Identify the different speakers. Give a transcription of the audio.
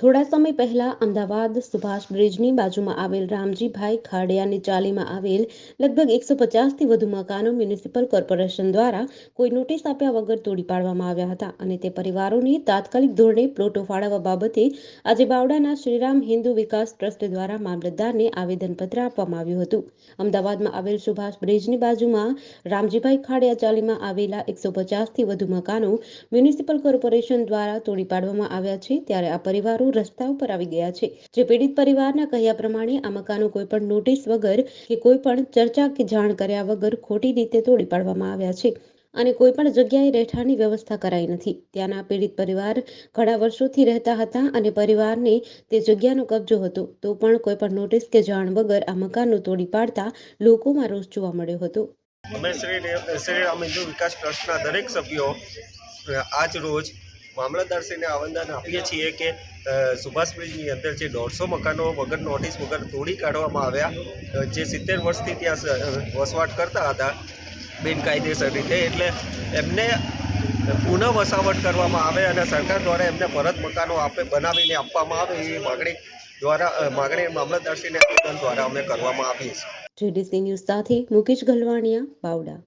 Speaker 1: થોડા સમય પહેલા અમદાવાદ સુભાષ બ્રિજની બાજુમાં આવેલ રામજીભાઈ ખાડિયાની ચાલીમાં આવેલ લગભગ એકસો પચાસથી વધુ મકાનો મ્યુનિસિપલ કોર્પોરેશન દ્વારા કોઈ નોટિસ આપ્યા વગર તોડી પાડવામાં આવ્યા હતા અને તે પરિવારોને તાત્કાલિક ધોરણે પ્લોટો ફાળવવા બાબતે આજે બાવડાના શ્રીરામ હિન્દુ વિકાસ ટ્રસ્ટ દ્વારા મામલતદારને આવેદનપત્ર આપવામાં આવ્યું હતું. અમદાવાદમાં આવેલ સુભાષ બ્રિજની બાજુમાં રામજીભાઈ ખાડિયા ચાલીમાં આવેલા એકસો પચાસથી વધુ મકાનો મ્યુનિસિપલ કોર્પોરેશન દ્વારા તોડી પાડવામાં આવ્યા છે. ત્યારે આ પરિવારો રસ્તા ઉપર આવી ગયા છે. જે પીડિત પરિવારના કહ્યા પ્રમાણે આ મકાનો કોઈ પણ નોટિસ વગર કે કોઈ પણ ચર્ચા કે જાણ કર્યા વગર ખોટી રીતે તોડી પાડવામાં આવ્યા છે અને કોઈ પણ જગ્યાએ રહેઠાણની વ્યવસ્થા કરાઈ નથી. ત્યાંના પીડિત પરિવાર ઘણા વર્ષોથી રહેતા હતા અને પરિવારને તે જગ્યાનો કબજો હતો. તો પણ કોઈ પણ નોટિસ કે જાણ વગર આ મકાનો તોડી પાડતા લોકોમાં રોષ જોવા મળ્યો હતો.
Speaker 2: અમે શ્રી શ્રી રામ હિન્દુ વિકાસ ટ્રસ્ટના દરેક સભ્યો આજ રોજ મામલતદારશ્રીને આવેદન આપીએ છીએ કે સુભાષ બ્રિજની અંદર જે દોઢસો મકાનો વગર નોટિસ વગર તોડી કાઢવામાં આવ્યા જે સિત્તેર વર્ષથી ત્યાં વસવાટ કરતા હતા, બિનકાયદેસર રીતે, એટલે એમને પુનઃ વસાવટ કરવામાં આવે અને સરકાર દ્વારા એમને પરત મકાનો આપે, બનાવીને આપવામાં આવે એ માગણી દ્વારા માગણી મામલતદારશ્રીને આવેદન દ્વારા અમે કરવામાં આવી છે
Speaker 1: જેડીસી ન્યૂઝ સાથે મુકેશ ગલવાણિયા, બાવડા.